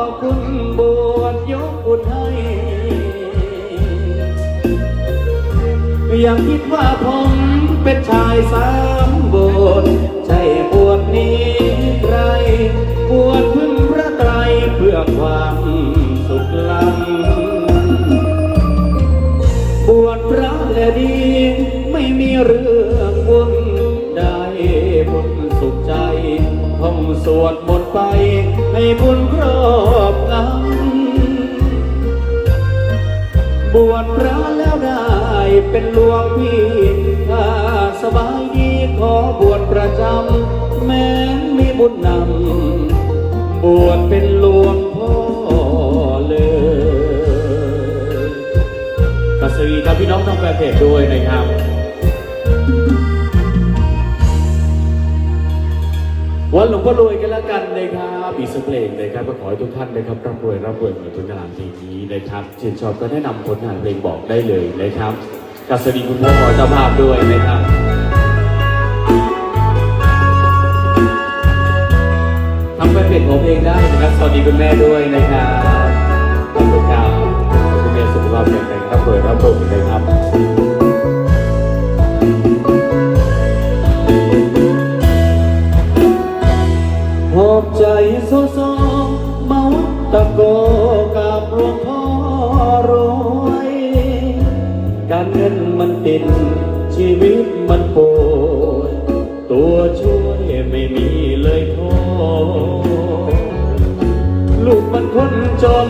อบคุณบวชยกบุญให้ ยังคิดว่าผมเป็นชายสามบทใช่บวชนี้ใครบวชพึ่งพระไตรเพื่อความสุขล้ำบวชพระและดีไม่มีเรื่องวุ่น ท่องสวดมนต์ไปให้บุญครอบงำบวชพระแล้วได้เป็นหลวงพี่ถ้าสบายดีขอบวชประจำแม้มีบุญนำบวชเป็นหลวงพ่อเลยกสวีกับพี่น้องทั้งแฟนเพจด้วยนะครับ วันหลวงพ่อรวยกันแล้วกันนะครับอีกสักเพลงนะครับก็ขอให้ทุกท่านนะครับร่ำรวยร่ำรวยเหมือนทุนงานเพลงนี้นะครับเชื่นชอบก็แนะนำผลงานเพลงบอกได้เลยนะครับกับสวัสดีคุณพ่อเจ้าภาพด้วยนะครับทำแฟนเพจของเพลงได้นะครับสวัสดีคุณแม่ด้วยนะครับขอบคุณครับคุณแม่สุขภาพแข็งแรงร่ำรวยร่ำรวยนะครับ โซโซเมาตะโกกับหลวงพ่อรวยการเงินมันติดชีวิตมันปวดตัวช่วยไม่มีเลยโทษลูกมันคนจน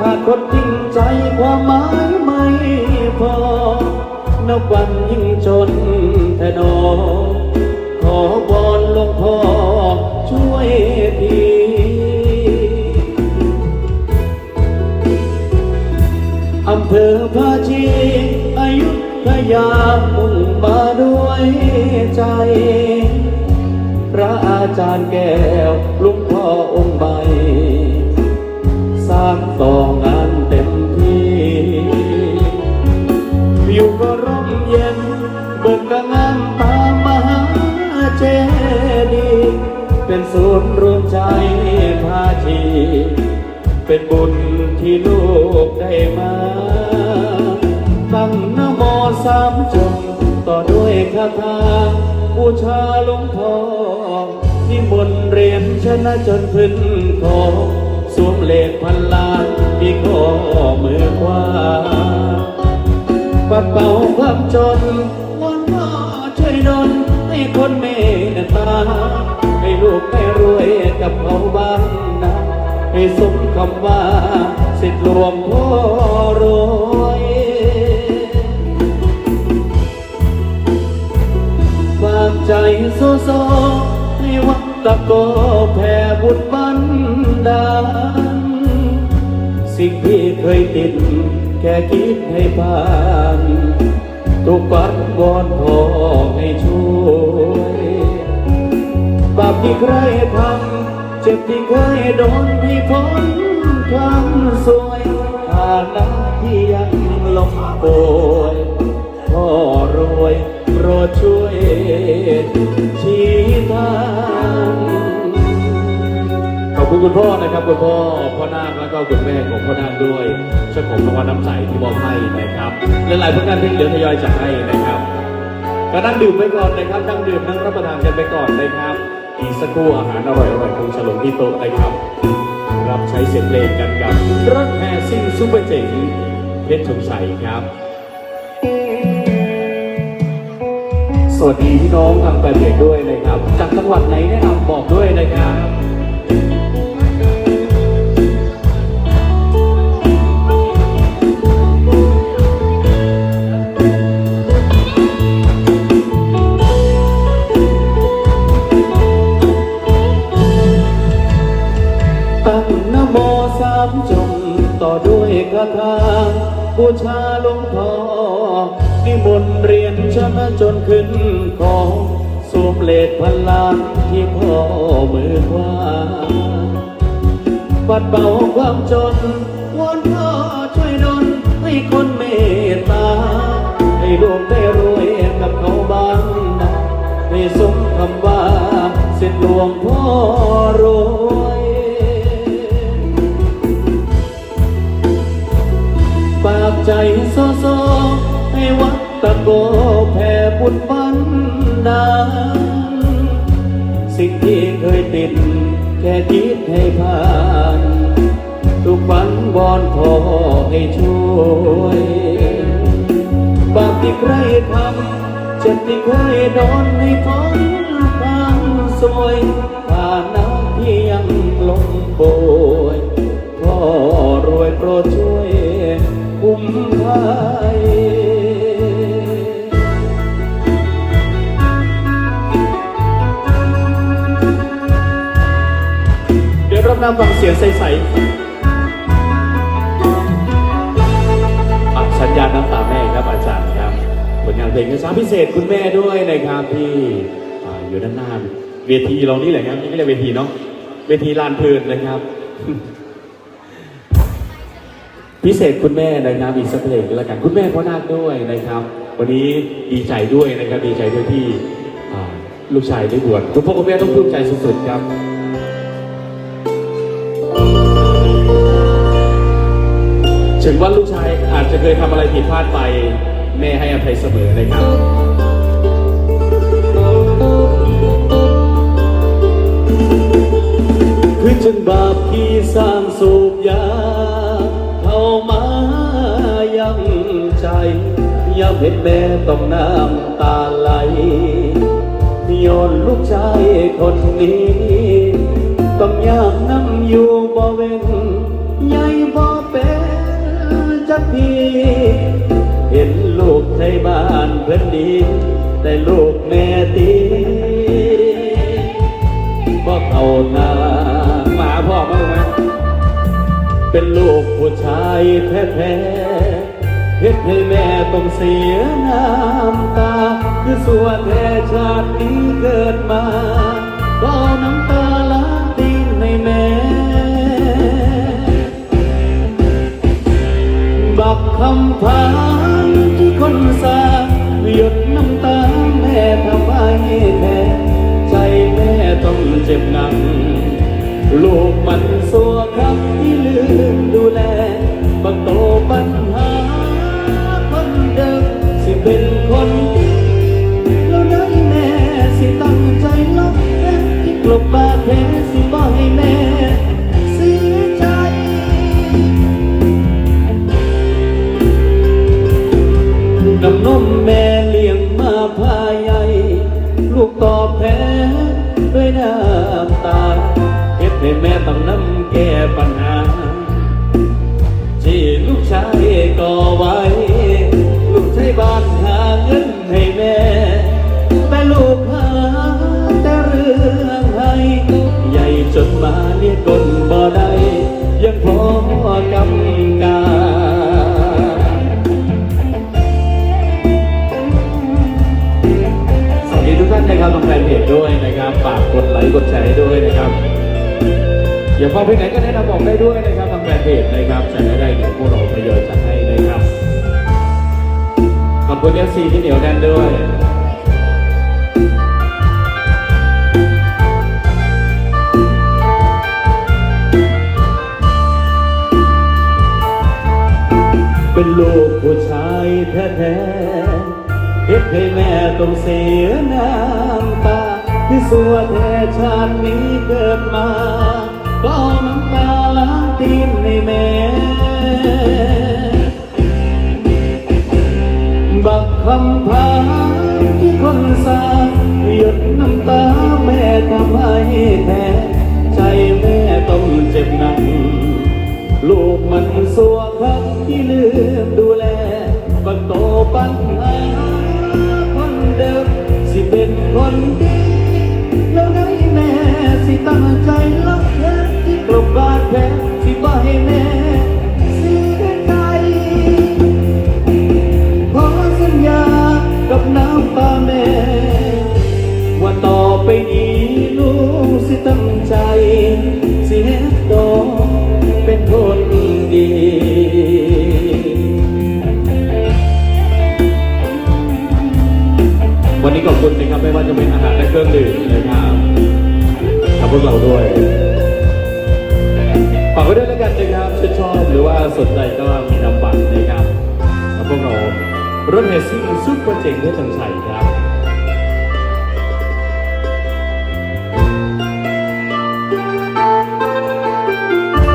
ขาดคนจริงใจความหมายไม่พอนับวันยิ่งจนแท่นอข อบอนหลวงพ่อช่วยทีอำเภอพาชีอายุทยามุ่งมาด้วยใจ พระอาจารย์แก้วลุงพ่อองค์ใหม่สร้างต่องานเต็มที่วิวก็ร่มเย็นเบิกกระงามตามมหา เจดีย์เป็นศูนย์รวมใจพาชี เป็นบุญที่ลูกได้มาตั้งนโมสามจบต่อด้วยคาถาบูชาหลวงพ่อที่มนต์เรียนชนะจนพื้นคองสวมเลขพันล้านที่ข้อมือขวาปัดเป่าความจน คนเมตตา ให้ลูกได้รวยกับเขาบ้างนะให้สมคำว่า สิทธิหลวงพ่อรวยฝากใจโซโซให้วัดตะโกแผ่บุญบันดาลสิ่งที่เคยติดแค่คิดให้ผ่าน ทุกวันวอนขอให้ช่วยบ ที่ใครทำเจ็บที่เคยโดนที่พ้นความสวยฐานะที่ยังลมป่วยพ่อรวยโปรดช่วยชี้ทางขอบคุณคุณพ่อนะครับคุณพ่อพ่อนาคแล้วก็คุณแม่ของพ่อนาคด้วยเจ้าของรางวัลน้ำใจที่มอบให้นะครับและหลายผลงานเพลงเหลือทยอยจัดให้นะครับก็นั่งดื่มไปก่อนนะครับนั่งดื่มนั่งรับประทานกันไปก่อนนะครับ อีกสักครู่อาหารอร่อยๆคงฉลองที่โต๊ะนะครับ รับใช้เสียงเพลงกันกับรักแห่ซิ่งซูเปอร์เจ๋งเพชรชมชัยครับ สวัสดีพี่น้องทางแฟนเพจด้วยนะครับ จากจังหวัดไหนแนะนำบอกด้วยนะครับ บูชาหลวงพ่อนิมนต์เรียนชนะจนขึ้นคอสวมเลดพันล้านที่พ่อมือขวาปัดเป่าความจนวอนพ่อช่วยดลให้คนเมตตา ให้ลูกได้รวยกับเขาบ้างนให้สมคำว่าสิทธิหลวงพ่อร ใจโซโซให้วัดตะโกแผ่บุญบันดาลสิ่งที่เคยติดแค่คิดให้ผ่าน ทุกวันบอนพอให้ช่วยบาปที่ใครทำเจ็บที่เคยโดนให้พ้นควางสวยผ่านน้ำที่ยังลงโบ นำฟังเสียงใสๆอะสัญญาณน้ำตาแม่ครับอาจารย์ครับผลงานเพลงสาพิเศษคุณแม่ด้วยนะครับที่อ่าอยู่ด้านหน้าเวทีเรานี่แหละครับนี่ก็เรียกเวทีเนาะเวทีลานเพลินนะครับ พิเศษคุณแม่นะครับอีกสักเพลงแล้วกันคุณแม่พ่อนาคด้วยนะครับ วันนี้ดีใจด้วยนะครับดีใจด้วยที่อ่าลูกชายได้บวชคุณพ่อคุณแม่ต้องปลื้มใจสุดๆครับ ถึงว่าลูกชายอาจจะเคยทำอะไรผิดพลาดไป แม่ให้อภัยเสมอเลยครับ คือจนบาปที่สร้างสูบยา เข้ามายังใจย้ำเห็นแม่ต้องน้ำตาไหลโยนลูกชายคนนี้ ต้องยากน้ำอยู่บ่เว้นใหญ่บ่ เป็นจักที เห็นลูกไทยบ้านเพื่อนดี แต่ลูกแม่ตีบ่เข้าหน้ามาพ่อมาไหมเป็นลูกผู้ชายแท้ๆเฮ็ดให้แม่ต้องเสียน้ำตา คือสัวนแท้ชาตินี้เกิดมาก็เอาน้ำตา คำพานที่คนสาหยดน้ำตาแม่ทำไมแท้ใจแม่ต้องเจ็บหนักลูกมันสัวครับที่ลืมดูแลบังต จนมาเรียกกลบ่ได้ยังพอกำกาสวัสดีทุกท่านนะครับทางแฟนเพจด้วยนะครับฝากกดไลค์กดแชร์ด้วยนะครับอย่าฟังเพลงไหนก็แนะนำบอกได้ด้วยนะครับทางแฟนเพจนะครับแชร์ได้เดี๋ยวพวกเราประโยชน์จัดให้นะครับขอบคุณเอฟซีที่เหนียวแน่นด้วย เป็นลูกผู้ชายแท้ๆเฮ็ดให้แม่ต้องเสียน้ำตาที่สัวแท้ชาตินี้เกิดมาก็เอาน้ำตาล้างตีนให้แม่บักคำพาที่คนสาหยดน้ำตาแม่ทำให้แท้ใจแม่ต้องเจ็บหนัก ลูกมันสัวครับที่ลืมดูแลบันโตปัญหาคนเดิมสิเป็นคนดี คุณนะครับไม่ว่าจะเป็นอาหารและเครื่องดื่มนะครับทำพวกเราด้วยฝากไว้ด้วยแล้วกันนะครับชื่นชอบหรือว่าสนใจก็มีนำบัตรนะครับแล้วพวกเรารถแห่ซิ่ซุปเปอร์เจ๋งเพชรทองชัยครับ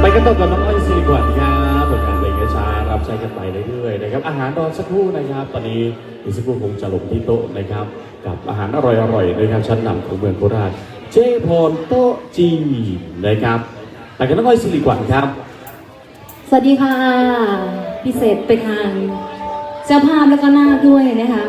ไปกันต่อกับน้องอ้อยซิลิคอนครับผลงานเพลงช้ารับใช้กันไปเรื่อยๆนะครับ อาหารรอสักครู่นะครับ ตอนนี้อีกสักครู่คงจะลงที่โต๊ะนะครับ กับอาหารอร่อยๆนะครับชั้นนำของเมืองโคราช เจพรโต๊ะจีนนะครับไปกันน้องอ้อยซิลิคอนครับ สวัสดีค่ะ พิเศษไปทางเจ้าภาพแล้วก็หน้าด้วยนะคะ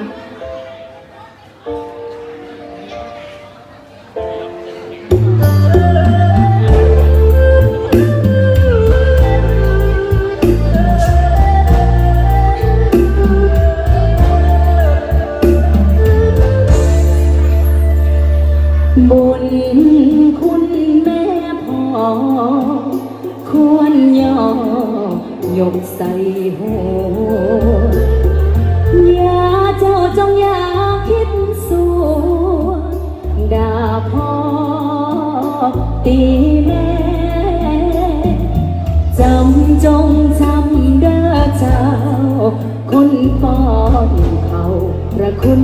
ส่หัวอย่าเจ้าจงอย่าคิดสัวด่าพ่อตีแม่จำจงจำเด้อเจ้า คนป้อนเขาพระคุณ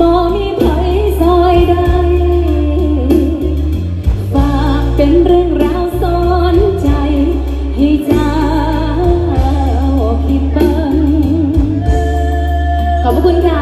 บบ่มีไผซอยใดฝากเป็นเรื่องราวสอนใจ ให้เจ้าคิดเบิ่งขอบพระคุณค่ะ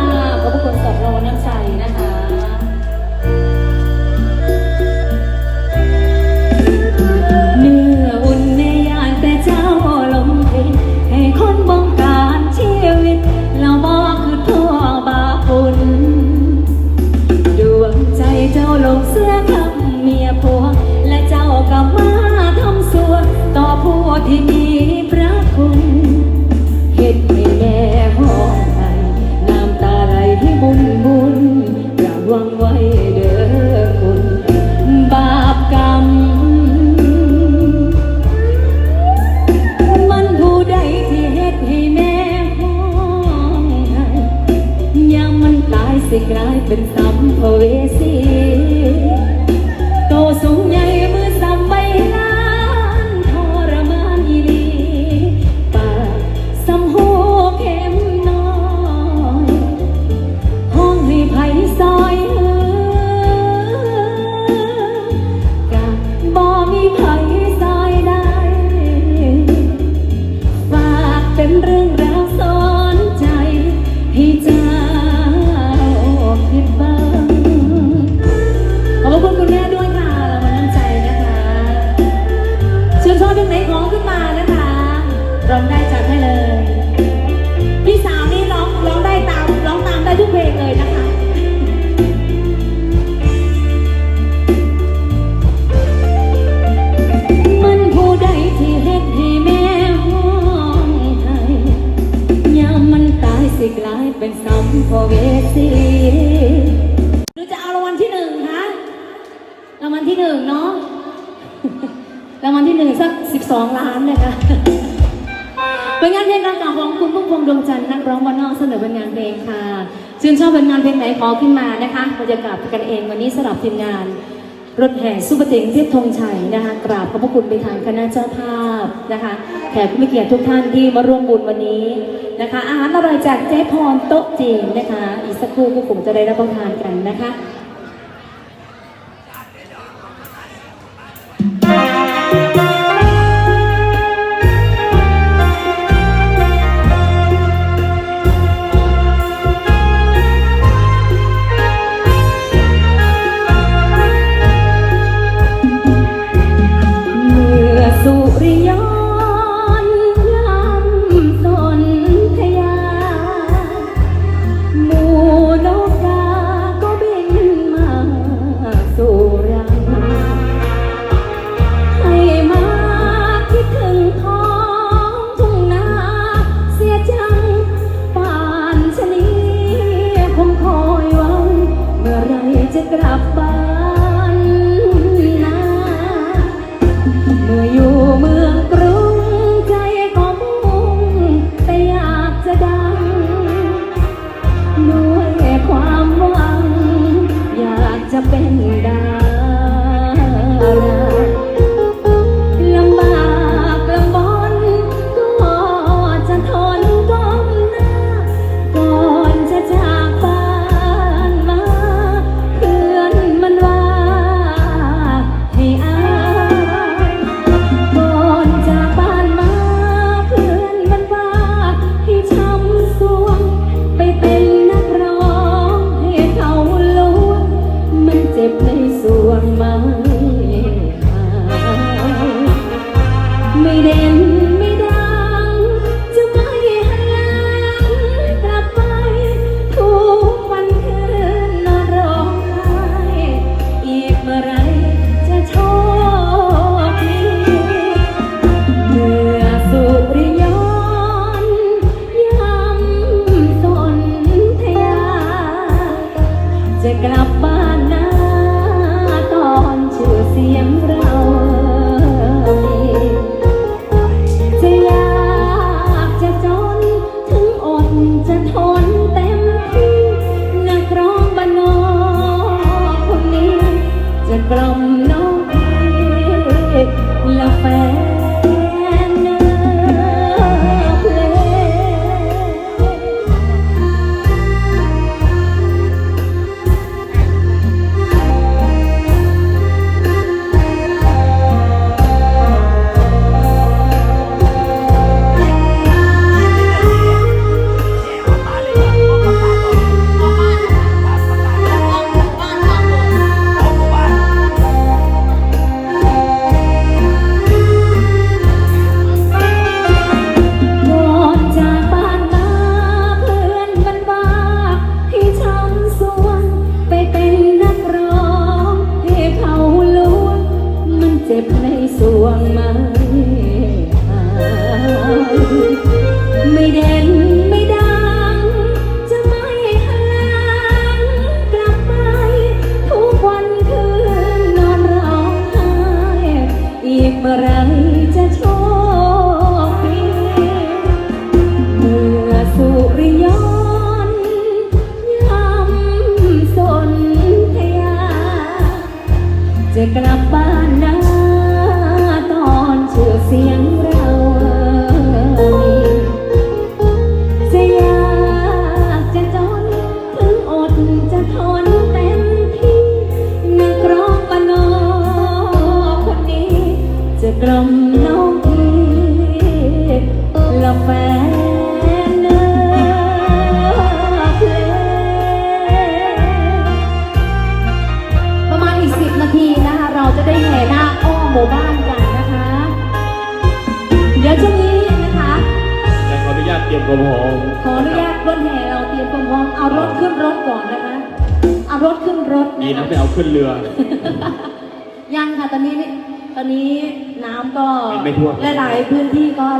ชื่นชอบผลงานเพลงไหนขอขึ้นมานะคะบรรยากาศกันเองวันนี้สำหรับทีมงาน รถแห่ซุปเปอร์เต็งเทพธงชัยนะคะ กราบขอบพระคุณไปทางคณะเจ้าภาพนะคะแขกผู้มีเกียรติทุกท่านที่มาร่วมบุญวันนี้นะคะ อาหารอร่อยจากเจ๊พรโต๊ะจีนนะคะ อีกสักครู่ก็คงจะได้รับประทานกันนะคะ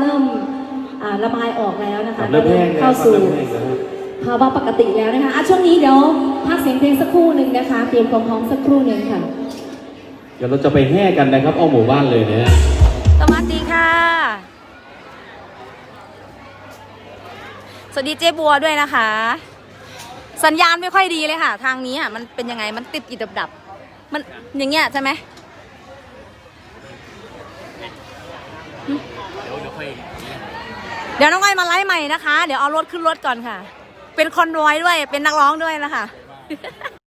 ริ่มอ่าระบายออกแล้วนะคะเริ่มแห้งแล้วเข้าครับสู่เริ่มแห้งแล้วครับภาวะปกติแล้วนะคะอะช่วงนี้เดี๋ยวพักเสียงเพลงสักครู่หนึ่งนะคะเตรียมความพร้อมสักครู่หนึ่งค่ะ เดี๋ยวเราจะไปแห่กันนะครับ เอาหมู่บ้านเลยนะฮะสวัสดีค่ะ สวัสดีเจ๊บัวด้วยนะคะ สัญญาณไม่ค่อยดีเลยค่ะ ทางนี้อะมันเป็นยังไงมันติดติดดับดับๆมันอย่างเงี้ยใช่ไหม เดี๋ยวน้องอ้อยมาไลฟ์ใหม่นะคะ เดี๋ยวเอารถขึ้นรถก่อนค่ะ เป็นคอนวอยด้วย เป็นนักร้องด้วยนะคะ